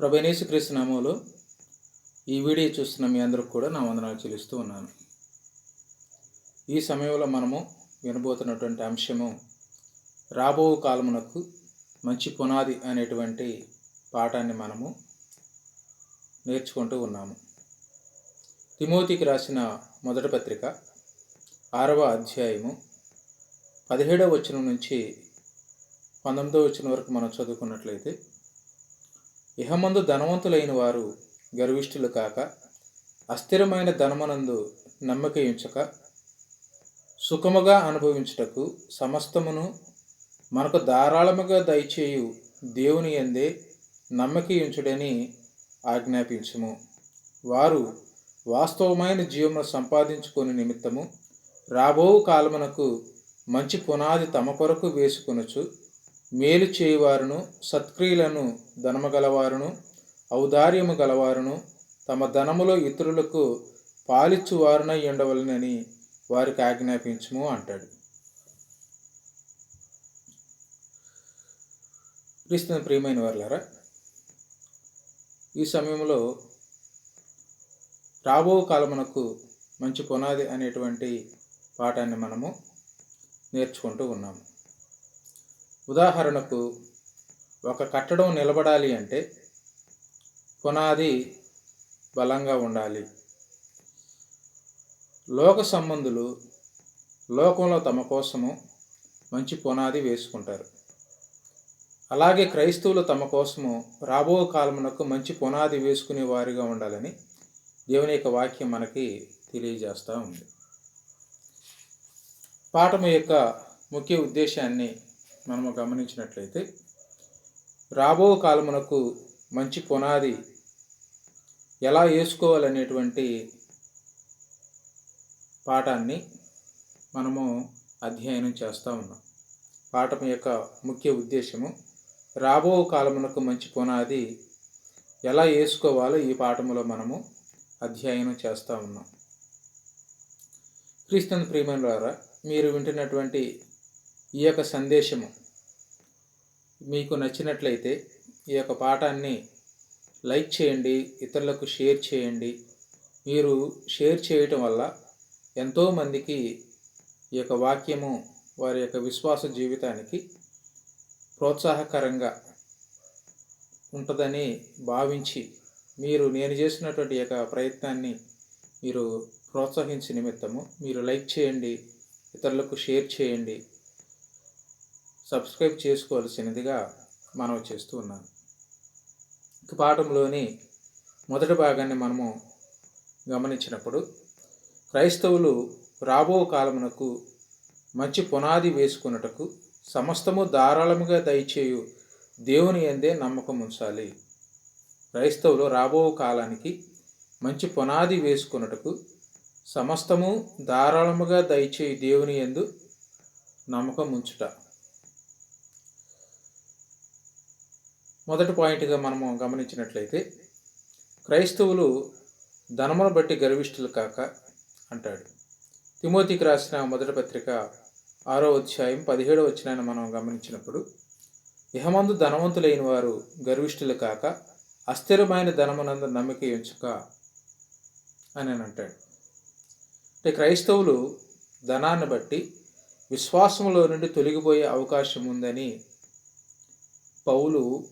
ప్రభనేసు క్రీస్తు నామంలో ఈ వీడియో చూస్తున్న మీ అందరికి కూడా నా వందనాలు చెల్లిస్తూ ఉన్నాను. ఈ సమయంలో మనము వినబోతున్నటువంటి అంశము రాబో కాలమునకు మంచి పునాది అనేటువంటి పాఠాన్ని మనము నేర్చుకుంటూ ఉన్నాము. తిమోతికి రాసిన మొదటి పత్రిక ఆరవ అధ్యాయము పదిహేడవ వచనం నుంచి పంతొమ్మిదవ వచనం వరకు మనం చదువుకున్నట్లయితే ఇహమందు ధనవంతులైన వారు గర్విష్ఠులు కాక అస్థిరమైన ధనమనందు నమ్మక ఉంచక సుఖముగా అనుభవించుటకు సమస్తమును మనకు ధారాళముగా దయచేయు దేవుని ఎందే నమ్మకి ఆజ్ఞాపించము ఆజ్ఞాపించుము. వారు వాస్తవమైన జీవమును సంపాదించుకొని నిమిత్తము రాబో కాలమునకు మంచి పునాది తమ కొరకు వేసుకొనొచ్చు మేలు చేయువారును సత్క్రియలను ధనమగలవారును ఔదార్యము గలవారును తమ ధనములో ఇతరులకు పాలిచ్చువారునై ఉండవలనని వారికి ఆజ్ఞాపించము అంటాడు. క్రీస్తుని ప్రియమైన వారులారా ఈ సమయంలో రాబో కాలమునకు మంచి పునాది అనేటువంటి పాఠాన్ని మనము నేర్చుకుంటూ ఉన్నాము. ఉదాహరణకు ఒక కట్టడం నిలబడాలి అంటే పునాది బలంగా ఉండాలి. లోక సంబంధులు లోకంలో తమ కోసము మంచి పునాది వేసుకుంటారు. అలాగే క్రైస్తవులు తమ కోసము రాబో కాలమునకు మంచి పునాది వేసుకునే వారిగా ఉండాలని దేవుని యొక్క వాక్యం మనకి తెలియజేస్తూ ఉంది. పాఠం యొక్క ముఖ్య ఉద్దేశాన్ని మనము గమనించినట్లయితే రాబో కాలమునకు మంచి పునాది ఎలా వేసుకోవాలనేటువంటి పాఠాన్ని మనము అధ్యయనం చేస్తూ ఉన్నాం. పాఠం యొక్క ముఖ్య ఉద్దేశము రాబో కాలమునకు మంచి పునాది ఎలా వేసుకోవాలో ఈ పాఠములో మనము అధ్యయనం చేస్తూ ఉన్నాం. క్రీస్తుని ప్రియమైన ద్వారా మీరు వింటున్నటువంటి ఈ యొక్క సందేశము మీకు నచ్చినట్లయితే ఈ యొక్క పాఠాన్ని లైక్ చేయండి ఇతరులకు షేర్ చేయండి. మీరు షేర్ చేయటం వల్ల ఎంతోమందికి ఈ యొక్క వాక్యము వారి యొక్క విశ్వాస జీవితానికి ప్రోత్సాహకరంగా ఉంటుందని భావించి మీరు నేను చేసినటువంటి యొక్క ప్రయత్నాన్ని మీరు ప్రోత్సహించే నిమిత్తము మీరు లైక్ చేయండి ఇతరులకు షేర్ చేయండి. సబ్స్క్రైబ్ చేసుకోవాల్సినదిగా మనం చేస్తూ ఉన్నాను. ఇక పాఠంలోని మొదటి భాగాన్ని మనము గమనించినప్పుడు క్రైస్తవులు రాబో కాలమునకు మంచి పునాది వేసుకున్నటకు సమస్తము ధారాళముగా దయచేయు దేవుని ఎందే నమ్మకం ఉంచాలి. క్రైస్తవులు రాబో కాలానికి మంచి పునాది వేసుకున్నటకు సమస్తము ధారాళముగా దయచేయు దేవుని ఎందు నమ్మకం ఉంచుట. మొదటి పాయింట్గా మనము గమనించినట్లయితే క్రైస్తవులు ధనమును బట్టి గర్విష్ఠులు కాక అంటాడు. తిమోతికి రాసిన మొదటి పత్రిక ఆరో అధ్యాయం పదిహేడో వచ్చినాయని మనం గమనించినప్పుడు ఇహమందు ధనవంతులైన వారు గర్విష్ఠులు కాక అస్థిరమైన ధనమునందు నమ్మిక ఎంచుక అని అంటాడు. అంటే క్రైస్తవులు ధనాన్ని బట్టి విశ్వాసంలో నుండి తొలగిపోయే అవకాశం ఉందని పౌలు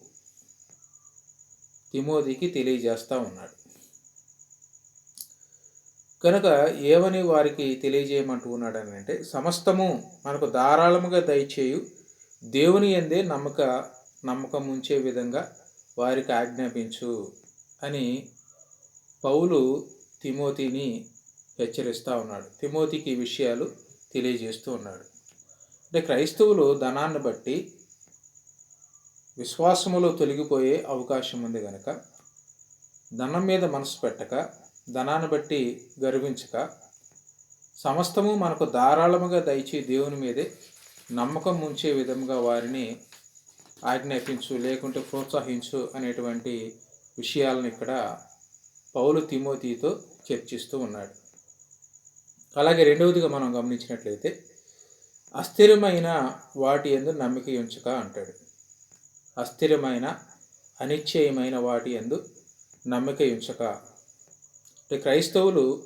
తిమోదికి తెలియజేస్తూ ఉన్నాడు. కనుక ఏమని వారికి తెలియజేయమంటూ ఉన్నాడు అని అంటే సమస్తము మనకు ధారాళముగా దయచేయు దేవుని ఎందే నమ్మక నమ్మకం ఉంచే విధంగా వారికి ఆజ్ఞాపించు అని పౌలు తిమోతిని హెచ్చరిస్తూ ఉన్నాడు. తిమోతికి విషయాలు తెలియజేస్తూ ఉన్నాడు. అంటే క్రైస్తవులు ధనాన్ని బట్టి విశ్వాసములో తొలగిపోయే అవకాశం ఉంది కనుక ధనం మీద మనసు పెట్టక ధనాన్ని బట్టి గర్వించక సమస్తము మనకు ధారాళముగా దయచి దేవుని మీదే నమ్మకం ఉంచే విధంగా వారిని ఆజ్ఞాపించు లేకుంటే ప్రోత్సహించు అనేటువంటి విషయాలను ఇక్కడ పౌలు తిమోతితో చర్చిస్తూ ఉన్నాడు. అలాగే రెండవదిగా మనం గమనించినట్లయితే అస్థిరమైన వాటి ఎందు నమ్మిక ఉంచక అంటాడు. అస్థిరమైన అనిశ్చయమైన వాటి ఎందు నమ్మిక ఉంచక అంటే క్రైస్తవులు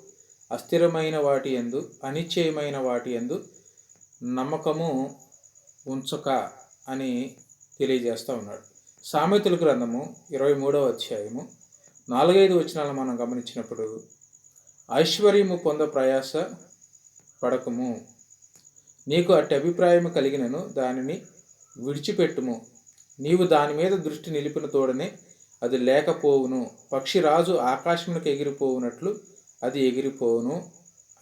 అస్థిరమైన వాటి ఎందు అనిశ్చయమైన వాటి ఎందు నమ్మకము ఉంచక అని తెలియజేస్తూ ఉన్నాడు. సామెతల గ్రంథము ఇరవై మూడవ అధ్యాయము నాలుగైదు వచనాలను మనం గమనించినప్పుడు ఐశ్వర్యము పొంద ప్రయాస పడకము. నీకు అట్టి అభిప్రాయం కలిగినను దానిని విడిచిపెట్టుము. నీవు దాని మీద దృష్టి నిలిపిన తోడనే అది లేకపోవును. పక్షిరాజు ఆకాశమునకు ఎగిరిపోవునట్లు అది ఎగిరిపోవును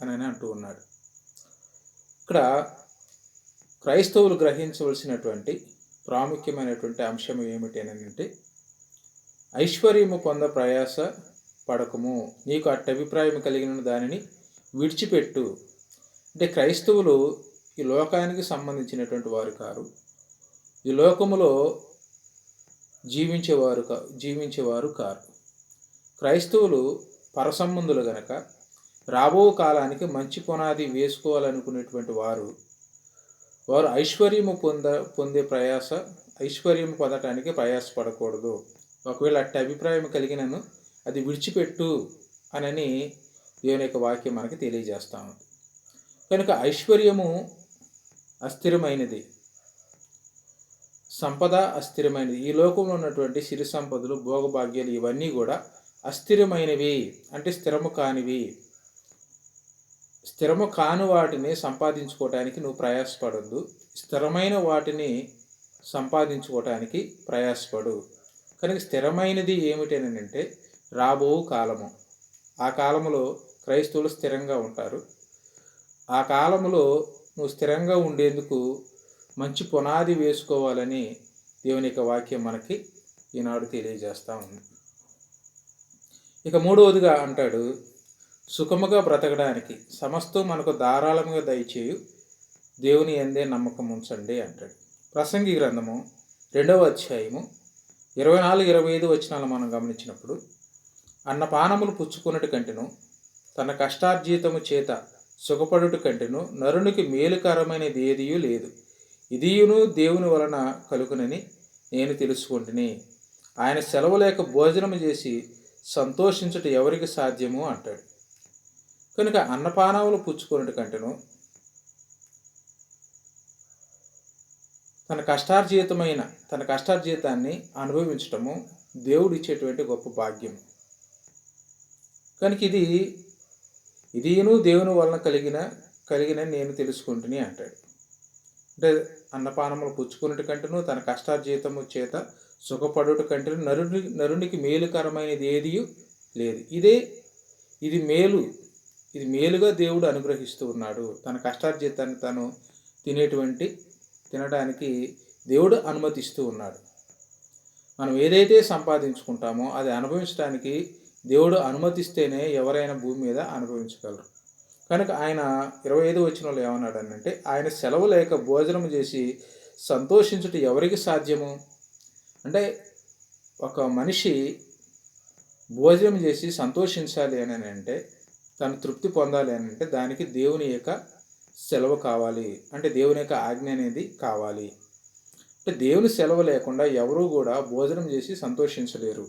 అని అంటూ ఉన్నాడు. ఇక్కడ క్రైస్తవులు గ్రహించవలసినటువంటి ప్రాముఖ్యమైనటువంటి అంశం ఏమిటి అని అంటే ఐశ్వర్యము పొంద ప్రయాస పడకము. నీకు అట్ట అభిప్రాయం కలిగిన దానిని విడిచిపెట్టు. అంటే క్రైస్తవులు ఈ లోకానికి సంబంధించినటువంటి వారు కారు. ఈ లోకములో జీవించేవారు కా జీవించేవారు కారు. క్రైస్తవులు పరసంబంధులు గనక రాబో కాలానికి మంచి పునాది వేసుకోవాలనుకునేటువంటి వారు వారు ఐశ్వర్యము పొంద పొందే ప్రయాస ఐశ్వర్యం పొందటానికి ప్రయాసపడకూడదు. ఒకవేళ అట్టి అభిప్రాయం కలిగినను అది విడిచిపెట్టు అనని దేవుని యొక్క వాక్యం మనకి తెలియజేస్తాము కనుక ఐశ్వర్యము అస్థిరమైనది. సంపద అస్థిరమైనది. ఈ లోకంలో ఉన్నటువంటి సిరి సంపదలు భోగభాగ్యాలు ఇవన్నీ కూడా అస్థిరమైనవి అంటే స్థిరము కానివి. స్థిరము కాని వాటిని సంపాదించుకోవటానికి నువ్వు ప్రయాసపడద్దు. స్థిరమైన వాటిని సంపాదించుకోవటానికి ప్రయాసపడు. కనుక స్థిరమైనది ఏమిటనంటే రాబో కాలము. ఆ కాలములో క్రైస్తవులు స్థిరంగా ఉంటారు. ఆ కాలములో నువ్వు స్థిరంగా ఉండేందుకు మంచి పునాది వేసుకోవాలని దేవుని యొక్క వాక్యం మనకి ఈనాడు తెలియజేస్తూ ఉంది. ఇక మూడవదిగా అంటాడు సుఖముగా బ్రతకడానికి సమస్తం మనకు ధారాళముగా దయచేయు దేవుని ఎందే నమ్మకం ఉంచండి అంటాడు. ప్రసంగి గ్రంథము రెండవ అధ్యాయము ఇరవై నాలుగు ఇరవై ఐదు వచనాలు మనం గమనించినప్పుడు అన్నపానములు పుచ్చుకున్నట్టు కంటెను తన కష్టార్జితము చేత సుఖపడుట కంటెను నరునికి మేలుకరమైనది ఏదియూ లేదు. ఇదియును దేవుని వలన కలుగునని నేను తెలుసుకుంటుని. ఆయన సెలవు లేక భోజనము చేసి సంతోషించట ఎవరికి సాధ్యము? అంటాడు. కనుక అన్నపానములు పుచ్చుకున్నట్టు కంటేను తన కష్టార్జితమైన తన కష్టార్జితాన్ని అనుభవించటము దేవుడు ఇచ్చేటువంటి గొప్ప భాగ్యం కనుక ఇది ఇదిను దేవుని వలన కలిగిన కలిగిన నేను తెలుసుకుంటుని అంటాడు. అంటే అన్నపానములు పుచ్చుకున్నట్టు కంటేను తన కష్టార్జీతము చేత సుఖపడుట కంటేను నరుని నరునికి మేలుకరమైనది ఏది లేదు. ఇదే ఇది మేలు ఇది మేలుగా దేవుడు అనుగ్రహిస్తూ ఉన్నాడు. తన కష్టార్జితాన్ని తను తినేటువంటి తినడానికి దేవుడు అనుమతిస్తూ ఉన్నాడు. మనం ఏదైతే సంపాదించుకుంటామో అది అనుభవించడానికి దేవుడు అనుమతిస్తేనే ఎవరైనా భూమి మీద అనుభవించగలరు. కనుక ఆయన ఇరవై ఐదు వచ్చిన వాళ్ళు ఏమన్నాడు అంటే ఆయన సెలవు లేక భోజనం చేసి సంతోషించుట ఎవరికి సాధ్యము? అంటే ఒక మనిషి భోజనం చేసి సంతోషించాలి అని అంటే తను తృప్తి పొందాలి అని అంటే దానికి దేవుని యొక్క సెలవు కావాలి. అంటే దేవుని యొక్క ఆజ్ఞ అనేది కావాలి. అంటే దేవుని సెలవు లేకుండా ఎవరూ కూడా భోజనం చేసి సంతోషించలేరు.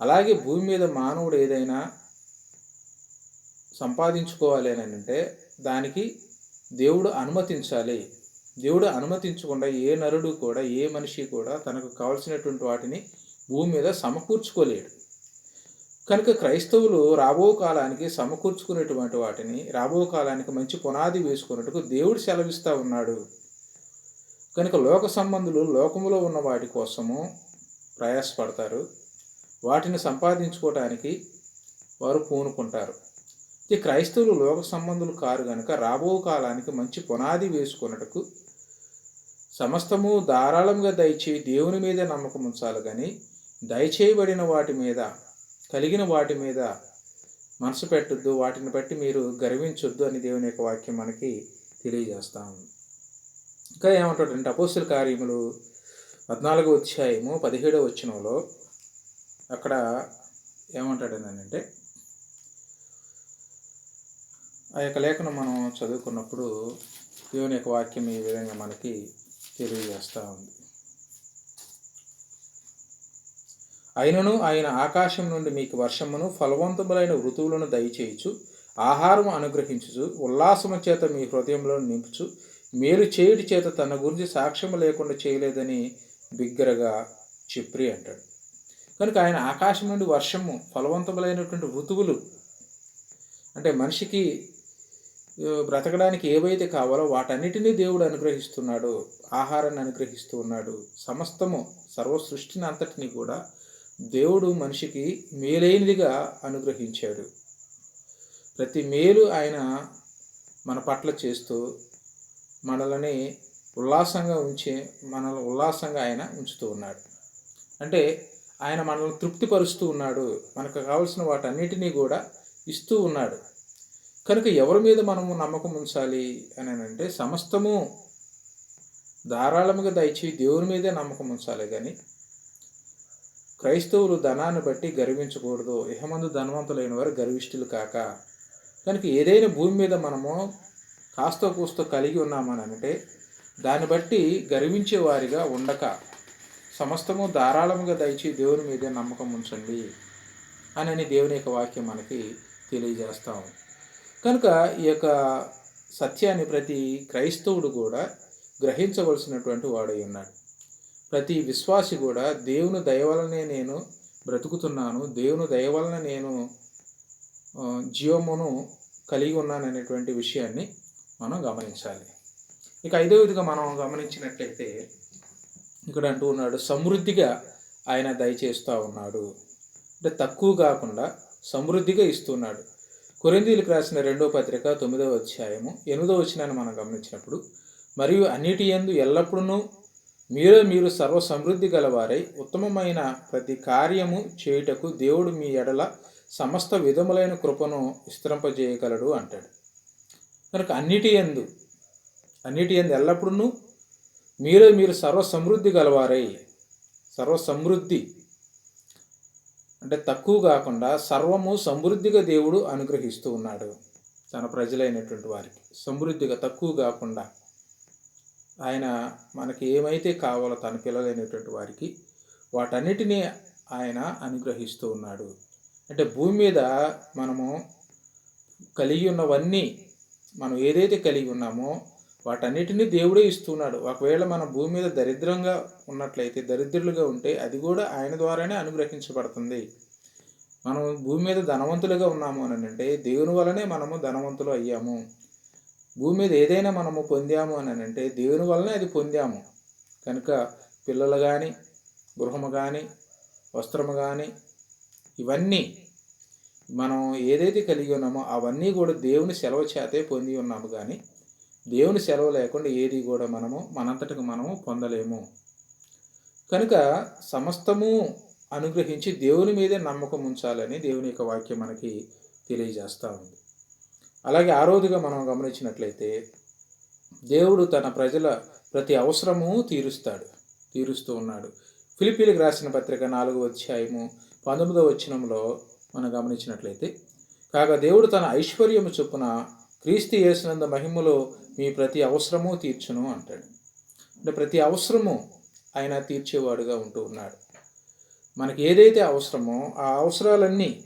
అలాగే భూమి మీద మానవుడు ఏదైనా సంపాదించుకోవాలి అని అంటే దానికి దేవుడు అనుమతించాలి. దేవుడు అనుమతించకుండా ఏ నరుడు కూడా ఏ మనిషి కూడా తనకు కావలసినటువంటి వాటిని భూమి మీద సమకూర్చుకోలేడు. కనుక క్రైస్తవులు రాబో కాలానికి సమకూర్చుకునేటువంటి వాటిని రాబో కాలానికి మంచి పునాది వేసుకున్నట్టుకు దేవుడు సెలవిస్తూ ఉన్నాడు. కనుక లోక సంబంధులు లోకములో ఉన్న వాటి కోసము ప్రయాసపడతారు. వాటిని సంపాదించుకోవటానికి వారు పూనుకుంటారు. ఈ క్రైస్తవులు లోక సంబంధులు కారు కనుక రాబో కాలానికి మంచి పునాది వేసుకున్నటకు సమస్తము ధారాళంగా దయచేయి దేవుని మీద నమ్మకం ఉంచాలి కానీ దయచేయబడిన వాటి మీద కలిగిన వాటి మీద మనసు పెట్టద్దు వాటిని బట్టి మీరు గర్వించొద్దు అని దేవుని యొక్క వాక్యం మనకి తెలియజేస్తా ఉంది. ఇంకా ఏమంటాడంటే అపోస్తుల కార్యములు పద్నాలుగో అధ్యాయము పదిహేడో వచ్చినంలో అక్కడ ఏమంటాడనంటే ఆ యొక్క లేఖను మనం చదువుకున్నప్పుడు దేవుని యొక్క వాక్యం ఈ విధంగా మనకి తెలియజేస్తూ ఉంది. అయినను ఆయన ఆకాశం నుండి మీకు వర్షమును ఫలవంతములైన ఋతువులను దయచేయచ్చు ఆహారము అనుగ్రహించుచు ఉల్లాసము చేత మీ హృదయంలో నింపుచు మేలు చేయుడి చేత తన గురించి సాక్ష్యము లేకుండా చేయలేదని బిగ్గరగా చెప్పి అంటాడు. కనుక ఆయన ఆకాశం నుండి వర్షము ఫలవంతములైనటువంటి ఋతువులు అంటే మనిషికి బ్రతకడానికి ఏవైతే కావాలో వాటన్నిటినీ దేవుడు అనుగ్రహిస్తున్నాడు ఆహారాన్ని అనుగ్రహిస్తూ ఉన్నాడు. సమస్తము సర్వ సృష్టిని అంతటిని కూడా దేవుడు మనిషికి మేలైనదిగా అనుగ్రహించాడు. ప్రతి మేలు ఆయన మన పట్ల చేస్తూ మనల్ని ఉల్లాసంగా ఉంచి మనల్ని ఉల్లాసంగా ఆయన ఉంచుతూ ఉన్నాడు. అంటే ఆయన మనల్ని తృప్తిపరుస్తూ ఉన్నాడు. మనకు కావాల్సిన వాటన్నిటినీ కూడా ఇస్తూ ఉన్నాడు. కనుక ఎవరి మీద మనము నమ్మకం ఉంచాలి అని అంటే సమస్తము ధారాళముగా దయచి దేవుని మీదే నమ్మకం ఉంచాలి కానీ క్రైస్తవులు ధనాన్ని బట్టి గర్వించకూడదు ఇహమందు ధనవంతులైన వారు గర్విష్ఠులు కాక. కనుక ఏదైనా భూమి మీద మనము కాస్త కూస్తో కలిగి ఉన్నామని అంటే దాన్ని బట్టి గర్వించే వారిగా ఉండక. సమస్తము ధారాళముగా దయచి దేవుని మీదే నమ్మకం ఉంచండి అని దేవుని యొక్క వాక్యం మనకి తెలియజేస్తాం. కనుక ఈ యొక్క సత్యాన్ని ప్రతి క్రైస్తవుడు కూడా గ్రహించవలసినటువంటి వాడై ఉన్నాడు. ప్రతి విశ్వాసి కూడా దేవుని దయవలనే నేను బ్రతుకుతున్నాను దేవుని దయవలన నేను జీవమును కలిగి ఉన్నాను అనేటువంటి విషయాన్ని మనం గమనించాలి. ఇక ఐదవదిగా మనం గమనించినట్లయితే ఇక్కడ అంటూ ఉన్నాడు సమృద్ధిగా ఆయన దయచేస్తూ ఉన్నాడు. అంటే తక్కువ కాకుండా సమృద్ధిగా ఇస్తున్నాడు. కొరిందీలకు రాసిన రెండో పత్రిక తొమ్మిదవ అధ్యాయము ఎనిమిదవ వచ్చినాన్ని మనం గమనించినప్పుడు మరియు అన్నిటి యందు ఎల్లప్పుడూ మీరు మీరు సర్వ సమృద్ధి గలవారై ఉత్తమమైన ప్రతి కార్యము చేయుటకు దేవుడు మీ ఎడల సమస్త విధములైన కృపను విస్తరింపజేయగలడు అంటాడు. కనుక అన్నిటి యందు అన్నిటి యందు ఎల్లప్పుడూ మీరు మీరు సర్వ సమృద్ధి గలవారై సర్వ సమృద్ధి అంటే తక్కువ కాకుండా సర్వము సమృద్ధిగా దేవుడు అనుగ్రహిస్తూ ఉన్నాడు. తన ప్రజలైనటువంటి వారికి. సమృద్ధిగా తక్కువ కాకుండా ఆయన మనకి ఏమైతే కావాలో తన పిల్లలైనటువంటి వారికి వాటన్నిటినీ ఆయన అనుగ్రహిస్తూ ఉన్నాడు. అంటే భూమి మీద మనము కలిగి ఉన్నవన్నీ మనం ఏదైతే కలిగి ఉన్నామో వాటన్నిటినీ దేవుడే ఇస్తున్నాడు. ఒకవేళ మన భూమి మీద దరిద్రంగా ఉన్నట్లయితే దరిద్రులుగా ఉంటే అది కూడా ఆయన ద్వారానే అనుగ్రహించబడుతుంది. మనం భూమి మీద ధనవంతులుగా ఉన్నాము అని అంటే దేవుని వలనే మనము ధనవంతులు అయ్యాము. భూమి మీద ఏదైనా మనము పొందాము అని అంటే దేవుని వలనే అది పొందాము. కనుక పిల్లలు కానీ గృహము కానీ వస్త్రము కానీ ఇవన్నీ మనం ఏదైతే కలిగి ఉన్నామో అవన్నీ కూడా దేవుని సెలవు చేతే పొంది ఉన్నాము కానీ దేవుని సెలవు లేకుండా ఏది కూడా మనము మనంతటికి మనము పొందలేము. కనుక సమస్తము అనుగ్రహించి దేవుని మీదే నమ్మకం ఉంచాలని దేవుని యొక్క వాక్యం మనకి తెలియజేస్తూ ఉంది. అలాగే ఆ రోజుగా మనం గమనించినట్లయితే దేవుడు తన ప్రజల ప్రతి అవసరము తీరుస్తాడు తీరుస్తూ ఉన్నాడు. ఫిలిపీలకు రాసిన పత్రిక నాలుగో అధ్యాయము పంతొమ్మిదవ వచనంలో మనం గమనించినట్లయితే కాగా దేవుడు తన ఐశ్వర్యము చొప్పున క్రీస్తు యేసునంద మహిమలో మీ ప్రతి అవసరము తీర్చును అంటాడు. అంటే ప్రతి అవసరము ఆయన తీర్చేవాడుగా ఉంటూ ఉన్నాడు. మనకి ఏదైతే అవసరమో ఆ అవసరాలన్నీ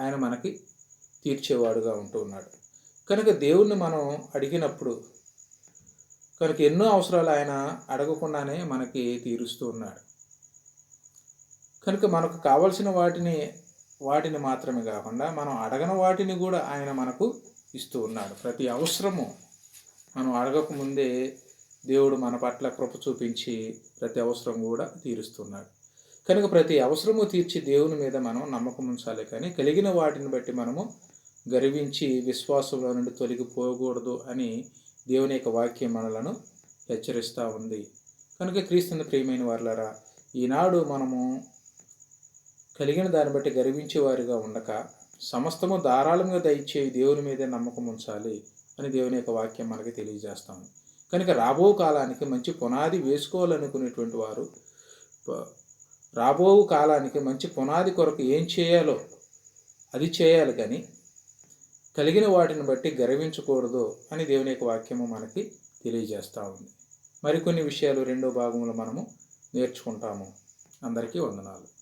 ఆయన మనకి తీర్చేవాడుగా ఉంటూ ఉన్నాడు. కనుక దేవుణ్ణి మనం అడిగినప్పుడు కనుక ఎన్నో అవసరాలు ఆయన అడగకుండానే మనకి తీరుస్తూ ఉన్నాడు. కనుక మనకు కావలసిన వాటిని వాటిని మాత్రమే కాకుండా మనం అడగని వాటిని కూడా ఆయన మనకు ఇస్తూ ఉన్నాడు. ప్రతి అవసరము మనం అడగక ముందే దేవుడు మన పట్ల కృప చూపించి ప్రతి అవసరం కూడా తీరుస్తున్నాడు. కనుక ప్రతి అవసరము తీర్చి దేవుని మీద మనం నమ్మకం ఉంచాలి కానీ కలిగిన వాటిని బట్టి మనము గర్వించి విశ్వాసంలో నుండి తొలగిపోకూడదు అని దేవుని యొక్క వాక్యం మనలను హెచ్చరిస్తూ ఉంది. కనుక క్రీస్తుని ప్రియమైన వారులరా ఈనాడు మనము కలిగిన దాన్ని బట్టి గర్వించే వారిగా ఉండక సమస్తము ధారాళంగా దయచే దేవుని మీదే నమ్మకం ఉంచాలి. అని దేవుని యొక్క వాక్యం మనకి తెలియజేస్తాము. కనుక రాబో కాలానికి మంచి పునాది వేసుకోవాలనుకునేటువంటి వారు రాబో కాలానికి మంచి పునాది కొరకు ఏం చేయాలో అది చేయాలి కానీ కలిగిన వాటిని బట్టి గర్వించకూడదు అని దేవుని యొక్క వాక్యము మనకి తెలియజేస్తూ ఉంది. మరికొన్ని విషయాలు రెండో భాగంలో మనము నేర్చుకుంటాము. అందరికీ వందనాలు.